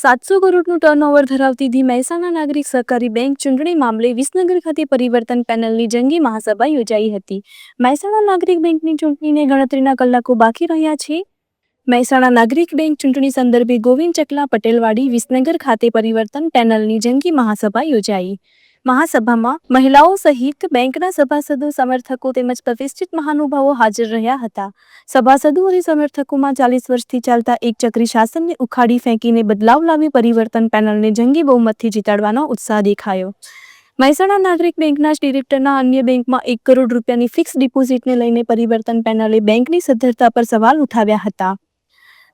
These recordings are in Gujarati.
સાતસો કરોડનું ટર્નઓવર ધરાવતી ધી મહેસાણા નાગરિક સહકારી બેંક ચૂંટણી મામલે વિસનગર ખાતે પરિવર્તન પેનલની જંગી મહાસભા યોજાઈ હતી. મહેસાણા નાગરિક બેંકની ચૂંટણીને ગણતરીના કલાકો બાકી રહ્યા છે. મહેસાણા નાગરિક બેંક ચૂંટણી સંદર્ભે ગોવિંદ ચકલા પટેલવાડી વિસનગર ખાતે પરિવર્તન પેનલની જંગી મહાસભા યોજાઈ. મહાસભામાં મહિલાઓ સહિત બેંકના સભાસદો, સમર્થકો તેમજ પ્રતિષ્ઠિત મહાનુભાવો હાજર રહ્યા હતા. સભાસદો અને સમર્થકોમાં ચાલીસ વર્ષથી ચાલતા એક ચક્રી શાસનને ઉખાડી ફેંકીને બદલાવ લાવી પરિવર્તન પેનલને જંગી બહુમતથી જીતાડવાનો ઉત્સાહ દેખાયો. મહેસાણા નાગરિક બેંકના ડિરેક્ટરના અન્ય બેંકમાં એક કરોડ રૂપિયાની ફિક્સ ડિપોઝિટને લઈને પરિવર્તન પેનલે બેંકની સદ્ધરતા પર સવાલ ઉઠાવ્યા હતા.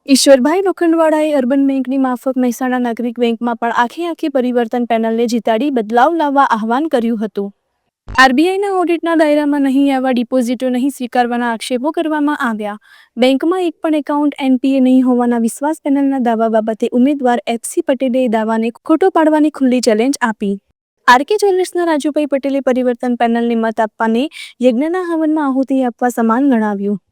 ઈશ્વરભાઈ લોખંડવાળાએ અર્બન બેંકની માફક મહેસાણા નાગરિક બેંકમાં પણ આખે આખી પરિવર્તન પેનલને જીતાડી બદલાવ લાવવા આહવાન કર્યું હતું. આરબીઆઈના ઓડિટના દાયરામાં નહીં આવવા, ડિપોઝિટો નહીં સ્વીકારવાના આક્ષેપો કરવામાં આવ્યા. બેંકમાં એક પણ એકાઉન્ટ એનપીએ નહીં હોવાના વિશ્વાસ પેનલના દાવા બાબતે ઉમેદવાર એફસી પટેલે દાવાને ખોટો પાડવાની ખુલ્લી ચેલેન્જ આપી. આરકે જ્વેલર્સના રાજુભાઈ પટેલે પરિવર્તન પેનલને મત આપવાને યજ્ઞના હવનમાં આહુતિ આપવા સમાન ગણાવ્યું.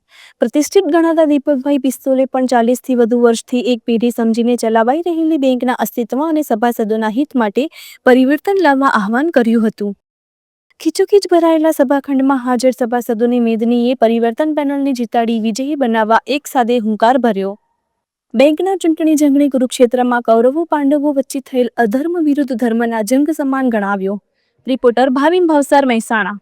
પ્રતિષ્ઠિત ગણાતા દીપકભાઈ પિસ્તોલે પણ ચાલીસથી વધુ વર્ષથી એક પેઢી સમજીને ચલાવાઈ રહેલી બેંકના અસ્તિત્વ અને સભાસદોના હિત માટે પરિવર્તન લાવવા આહવાન કર્યું હતું. ખીચોખીચ ભરાયેલા સભાખંડમાં હાજર સભાસદોની મેદનીએ પરિવર્તન પેનલને જીતાડી વિજયી બનાવવા એક સાથે હુંકાર ભર્યો. બેંકના ચૂંટણી જંગણી કુરુક્ષેત્રમાં કૌરવો પાંડવો વચ્ચે થયેલ અધર્મ વિરુદ્ધ ધર્મના જંગ સમાન ગણાવ્યો. રિપોર્ટર ભાવિન ભાવસાર મહેસાણા